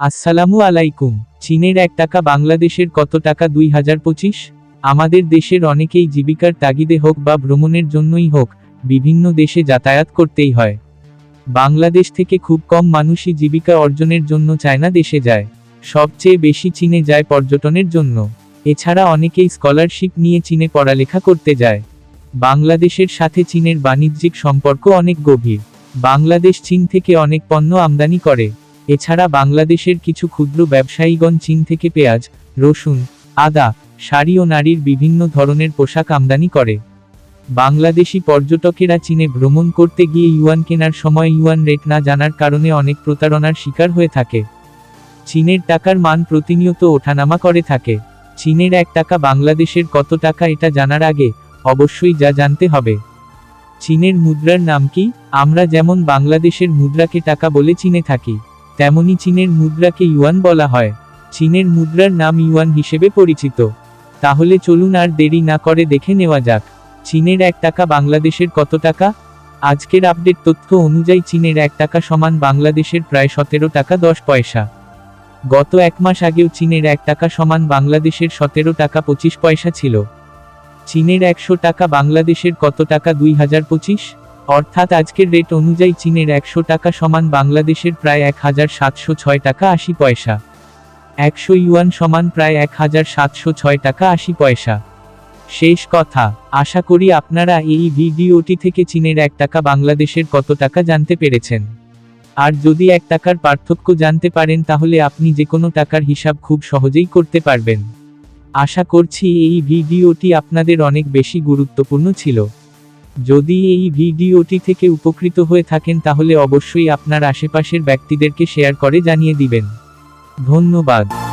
আসসালামু আলাইকুম। চীনের এক টাকা, বাংলাদেশের কত টাকা? দুই হাজার পঁচিশ? আমাদের দেশের অনেকেই জীবিকার তাগিদে হোক বা ভ্রমণের জন্যই হোক, বিভিন্ন দেশে যাতায়াত করতেই হয়। বাংলাদেশ থেকে খুব কম মানুষই জীবিকা অর্জনের জন্য চায়না দেশে যায়। সবচেয়ে বেশি চীনে যায় পর্যটনের জন্য। এছাড়া অনেকেই স্কলারশিপ নিয়ে চীনে পড়ালেখা করতে যায়। বাংলাদেশের সাথে চীনের বাণিজ্যিক সম্পর্ক অনেক গভীর। বাংলাদেশ চীন থেকে অনেক পণ্য আমদানি করে। এছাড়া বাংলাদেশের কিছু ক্ষুদ্র ব্যবসায়ীগণ চীন থেকে পেঁয়াজ, রসুন, আদা, শাড়ি ও নারীর বিভিন্ন ধরনের পোশাক আমদানি করে। বাংলাদেশি পর্যটকেরা চীনে ভ্রমণ করতে গিয়ে ইউয়ান কেনার সময় ইউয়ান রেট না জানার কারণে অনেক প্রতারণার শিকার হয়ে থাকে। চীনের টাকার মান প্রতিনিয়ত ওঠানামা করে থাকে। চীনের এক টাকা বাংলাদেশের কত টাকা এটা জানার আগে অবশ্যই যা জানতে হবে। চীনের মুদ্রার নাম কি? আমরা যেমন বাংলাদেশের মুদ্রাকে টাকা বলে চিনে থাকি। তেমনি চীনের মুদ্রাকে ইউয়ান বলা হয়। চীনের মুদ্রার নাম ইউয়ান হিসেবে পরিচিত। তাহলে চলুন আর দেরি না করে দেখে নেওয়া যাক, চীনের এক টাকা বাংলাদেশের কত টাকা? আজকের আপডেট তথ্য অনুযায়ী চীনের এক টাকা সমান বাংলাদেশের প্রায় সতেরো টাকা দশ পয়সা। গত এক মাস আগেও চীনের এক টাকা সমান বাংলাদেশের সতেরো টাকা পঁচিশ পয়সা ছিল। চীনের একশো টাকা বাংলাদেশের কত টাকা দুই হাজার পঁচিশ? অর্থাৎ আজকের রেট অনুযায়ী চীনের একশো টাকা সমান বাংলাদেশের প্রায় এক হাজার সাতশো ছয় টাকা আশি পয়সা। একশো ইউয়ান সমান প্রায় এক হাজার সাতশো ছয় টাকা আশি পয়সা। শেষ কথা, আশা করি আপনারা এই ভিডিওটি থেকে চীনের এক টাকা বাংলাদেশের কত টাকা জানতে পেরেছেন। আর যদি এক টাকার পার্থক্য জানতে পারেন তাহলে আপনি যে কোনো টাকার হিসাব খুব সহজেই করতে পারবেন। আশা করছি এই ভিডিওটি আপনাদের অনেক বেশি গুরুত্বপূর্ণ ছিল। যদি এই ভিডিওটি থেকে উপকৃত হয়ে থাকেন তাহলে অবশ্যই আপনার আশেপাশের ব্যক্তিদেরকে শেয়ার করে জানিয়ে দিবেন। ধন্যবাদ।